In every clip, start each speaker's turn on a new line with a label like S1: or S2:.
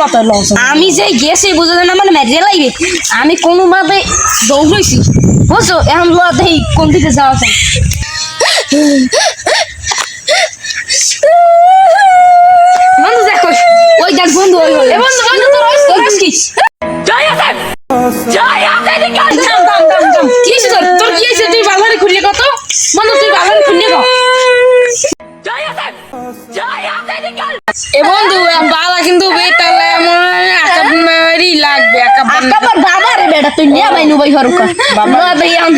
S1: লত লস
S2: আমি যে গেছি বুঝে না মানে মেরে লাগবে। আমি কোনোভাবে দৌড়াইছি বুঝছ? এখন লো দেই কোন দিকে যাওয়া যায়। বন্ধু দেখো ওই দেখ বন্ধু ওই ওই।
S1: বন্ধু বন্ধু তোর ওই তোর কি? জয় জয় তোর তোর কি তুই বাজারে খুললি কত? বন্ধু তুই বাজারে খুললি কত? এ বন্ধু বালা কিন্তু বেতালে মনে আকাবারি লাগবে আকাবারি
S2: আকাবার বাবা রে বেটা তুই নিয়ে ভাই নুবাই হরুকা বাবা ভাই আম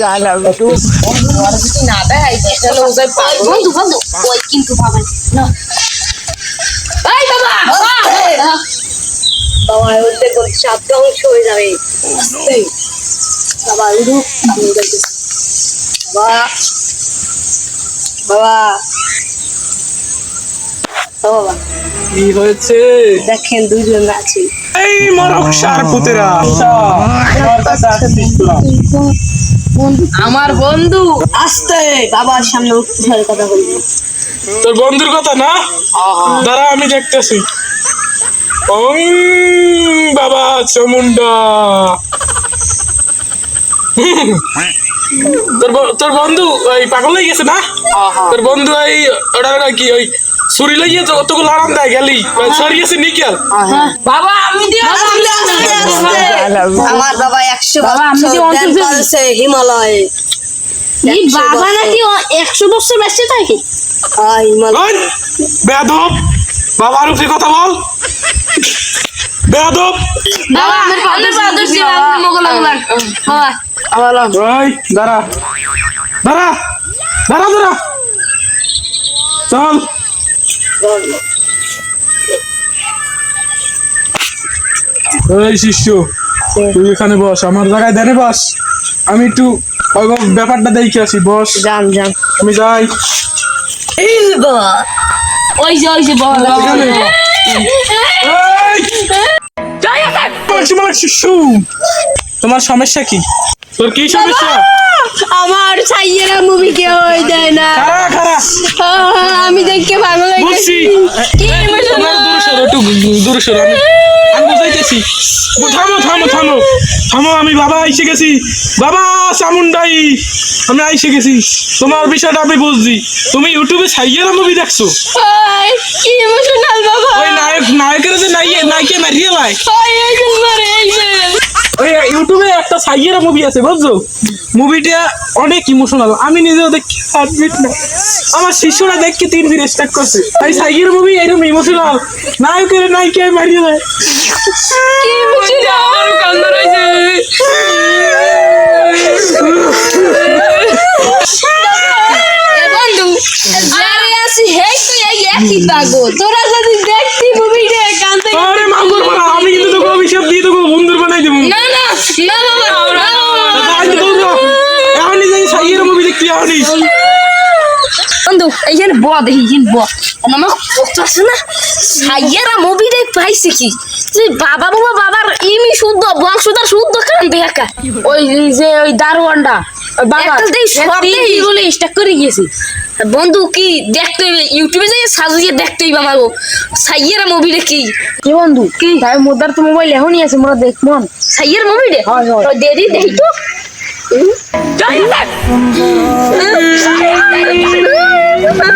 S2: হেই দিকে চল
S1: না দেখাই চলো যাই
S2: বন্ধু বন্ধু ওই কিন্তু বাবা না
S1: এই বাবা
S2: বাবা ওতে কোন চাপটা অংশ হয়ে যাবে বাবা উঠু আমি বাবা বাবা বাবা
S3: কি হয়েছে?
S2: দেখেন দুজন আছে।
S3: এই মরক সার পুতেরা আমার
S1: বন্ধু।
S2: আস্তে বাবার সামনে উঠতে হয় কথা বলব
S3: তোর বন্ধুর কথা না? দাঁড়া আমি দেখতেছি। ওং বাবা চামুন্ডা। তোর তোর বন্ধু ওই পাগল হয়ে গেছে না? তোর বন্ধু ওই ওটা ওটা কি ওই ছুরি লাগিয়ে তো অতগুলো আরাম দেয় গেলি সরি গেছে নিকেল।
S1: বাবা আমি দিয়ে
S2: আমার বাবা একশো
S1: বাবা, আমি যে
S2: বছর করেছে হিমালয়ে।
S1: এই বাবা নাকি একশো বছর বেঁচে থাকে?
S2: হিমালয়।
S3: ওই বেয়াদব! বাবার উপরে কথা বল? বেয়াদব!
S1: বাবা আমার পাউডার পাউডার ছিল আমি মোগল লাগলাম বাবা।
S3: ওই দাঁড়া। দাঁড়া। দাঁড়া দাঁড়া। চল। ওই শিষ্য। তুই এখানে বস আমার জায়গায় দেনে বস। আমি একটু ব্যাপারটা দেখে আসি বস।
S2: যান যান।
S3: আমি যাই।
S1: ওই যে ওই যে
S3: তোমার সমস্যা কি? তোর কি সমস্যা?
S2: আমার ছাইয়েরা মুভি কে হয়ে যায় না। আমি দেখে ভালো লাগে
S3: বুঝছি তোমার দূরে সরো একটু দূরে সরো। আমি বুঝাইতেছি থামো থামো থামো। থামো আমি বাবা এসে গেছি। বাবা চামুন্ডাই আমি আইসে গেছি। তোমার বিষয়টা আমি বুঝছি। তুমি ইউটিউবে সাইয়েরা মুভি দেখছ?
S2: কি ইমোশনাল বাবা।
S3: ওই নায়ক নায়কের যে নাইয়ে নাইকে মারিয়ে লাই
S2: ওই এই যে মারে এই যে
S3: ওই ইউটিউবে একটা সাইয়েরা মুভি আছে বুঝছ? মুভিটা অনেক ইমোশনাল আমি নিজেও দেখি হার্টবিট না। আমার শিশুরা দেখকে তিন দিন স্টার্ট করছে। তাই সাইয়ের মুভি এরকম ইমোশনাল নায়কের নায়িকা মারিয়ে দেয়।
S2: কি ইমোশনাল
S1: কান্দর হইছে
S2: এ বন্ধু যারে আসি হেই তুই এই একই পাগল। তোরা যদি দেখতি মুভিটা কান্দে
S3: আরে মাগুর আমি কিন্তু তোকে অভিশাপ দিয়ে তোকে বন্ধুর বানাই দেবো
S2: না না না বাবা
S3: আমি তোর এখনই যাই সাইয়ের মুভি দেখতে এখনই
S2: বন্ধু এইখানে ব দেখি এইখানে ব আমার কত আছে না সাইয়েরা মুভি দেখ পাইছে কি বাবা বাবা বাবার ইমি শুদ্ধ বংশধর শুদ্ধ কান দেখা
S1: ওই যে ওই দারোয়ানটা ওই বাবা
S2: একটা সব
S1: তিন বলে স্টার্ট করে গিয়েছি
S2: বন্ধু কি দেখতে হইবে ইউটিউবে যাই সাজিয়ে দেখতে হইবে আমার সাইয়েরা মুভি দেখি
S1: কি বন্ধু কি তাই মোদার তো মোবাইল এখনই আছে মোরা দেখব
S2: সাইয়ের মুভি দে
S1: হয়।
S2: দেরি দেখি তো
S1: Joseph! Joseph!